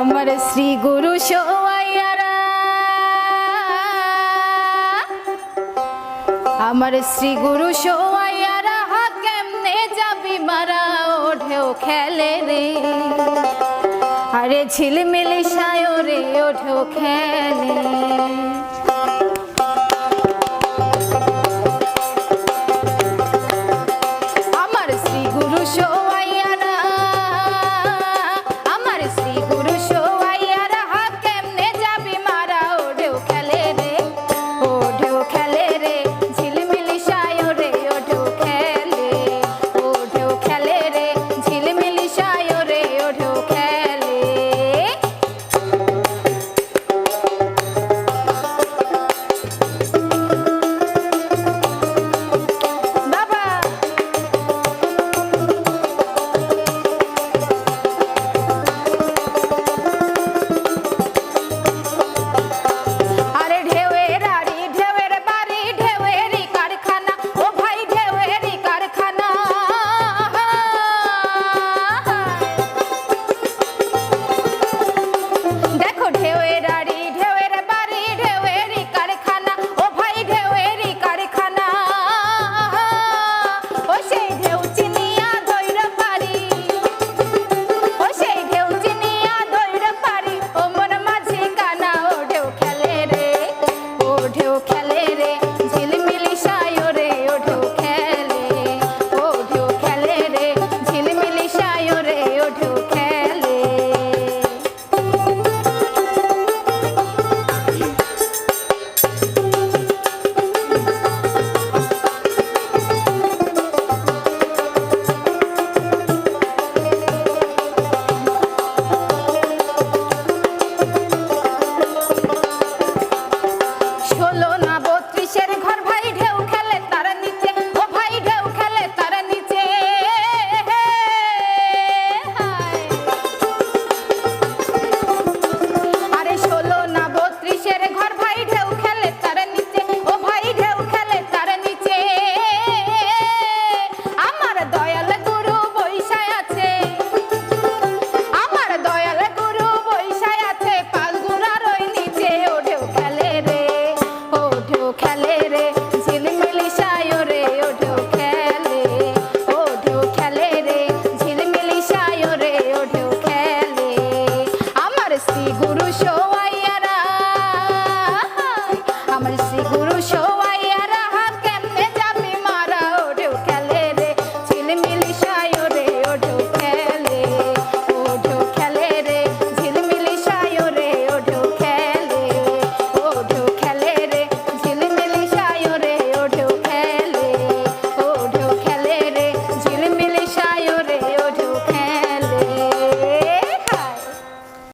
আমার শ্রী গুরু সোয়াইয়ারা আমার শ্রী গুরু সোয়াইয়ারা কেমনে যাবি মারা, ও খেলে রে। আরে ঝিলমিলি সায়রে, ও ঢেউ খেলে। গুরু সোয়া